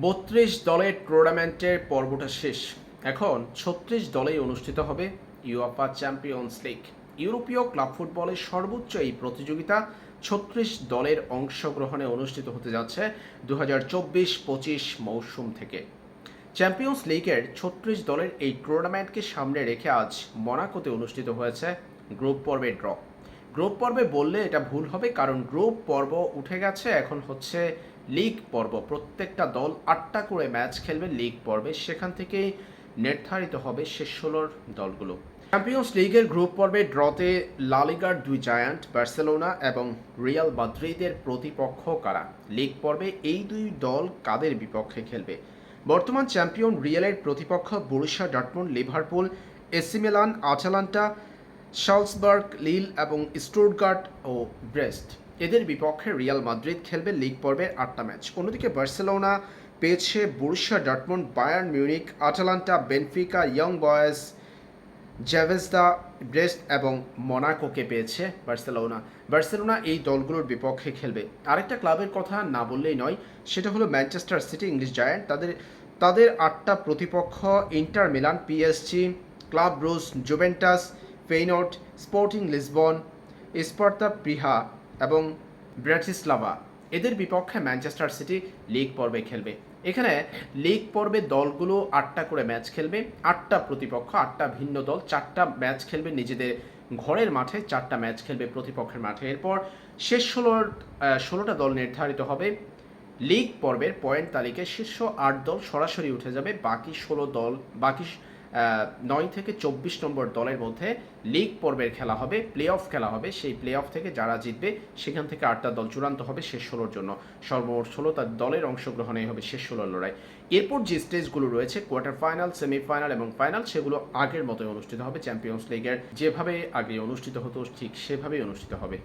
বত্রিশ দলের টুর্নামেন্টের পর্বটা শেষ। এখন ছত্রিশ দলেই অনুষ্ঠিত হবে ইউএফা চ্যাম্পিয়ন্স লিগ ইউরোপীয় ক্লাব ফুটবলের সর্বোচ্চ এই প্রতিযোগিতা ছত্রিশ দলের অংশগ্রহণে অনুষ্ঠিত হতে যাচ্ছে দু হাজার চব্বিশ পঁচিশ মৌসুম থেকে। চ্যাম্পিয়ন্স লিগের ছত্রিশ দলের এই টুর্নামেন্টকে সামনে রেখে আজ মনাকোতে অনুষ্ঠিত হয়েছে গ্রুপ পর্বের ড্র। গ্রুপ পর্বে বললে এটা ভুল হবে, কারণ গ্রুপ পর্ব উঠে গেছে, এখন হচ্ছে লিগ পর্ব। প্রত্যেকটা দল আটটা করে ম্যাচ খেলবে লিগ পর্বে। সেখান থেকে নির্ধারিত হবে শেষ ষোলোর দলগুলো। চ্যাম্পিয়ন্স লিগের গ্রুপ পর্বে ড্রতে লালিগার দুই জায়ান্ট বার্সেলোনা এবং রিয়াল মাদ্রিদের প্রতিপক্ষ কারা? লিগ পর্বে এই দুই দল কাদের বিপক্ষে খেলবে? বর্তমান চ্যাম্পিয়ন রিয়ালের প্রতিপক্ষ Borussia Dortmund Liverpool AC Milan Atalanta Salzburg Lille এবং স্টুটগার্ট ও ব্রেস্ট এদের বিপক্ষে রিয়াল মাদ্রিদ খেলবে লিগ পর্বের আটটা ম্যাচ। অন্যদিকে বার্সেলোনা, পেয়েছে Borussia Dortmund Bayern Munich Atalanta, Benfica, Young Boys Zvezda Brest এবং মোনাকোকে পেয়েছে বার্সেলোনা। বার্সেলোনা এই দলগুলোর বিপক্ষে খেলবে। আরেকটা ক্লাবের কথা না বললেই নয়, সেটা হলো ম্যানচেস্টার সিটি ইংলিশ জায়ান্ট। তাদের তাদের আটটা প্রতিপক্ষ Inter Milan, PSG, Club Brugge Juventus Feyenoord Sporting Lisbon, Sparta, Prague এবং ব্র্যাটিসলাভা এদের বিপক্ষে ম্যানচেস্টার সিটি লিগ পর্বে খেলবে। এখানে লিগ পর্বে দলগুলো আটটা করে ম্যাচ খেলবে, আটটা প্রতিপক্ষ, আটটা ভিন্ন দল, চারটা ম্যাচ খেলবে নিজেদের ঘরের মাঠে, চারটা ম্যাচ খেলবে প্রতিপক্ষের মাঠে। এরপর শেষ ষোলোর ষোলোটা দল নির্ধারিত হবে। লিগ পর্বের পয়েন্ট তালিকায় শীর্ষ আট দল সরাসরি উঠে যাবে, বাকি ষোলো দল, বাকি নয় থেকে চব্বিশ নম্বর দলের মধ্যে লিগ পর্বের খেলা হবে প্লে অফ খেলা হবে। সেই প্লে অফ থেকে যারা জিতবে, সেখান থেকে আটটা দল চূড়ান্ত হবে শেষ ষোলোর জন্য। সর্বমোট ষোলো তার দলের অংশগ্রহণেই হবে শেষ ষোলোর লড়াই। এরপর যে স্টেজগুলো রয়েছে কোয়ার্টার ফাইনাল সেমিফাইনাল এবং ফাইনাল সেগুলো আগের মতোই অনুষ্ঠিত হবে। চ্যাম্পিয়ন্স লিগের যেভাবে আগে অনুষ্ঠিত হতো, ঠিক সেভাবেই অনুষ্ঠিত হবে।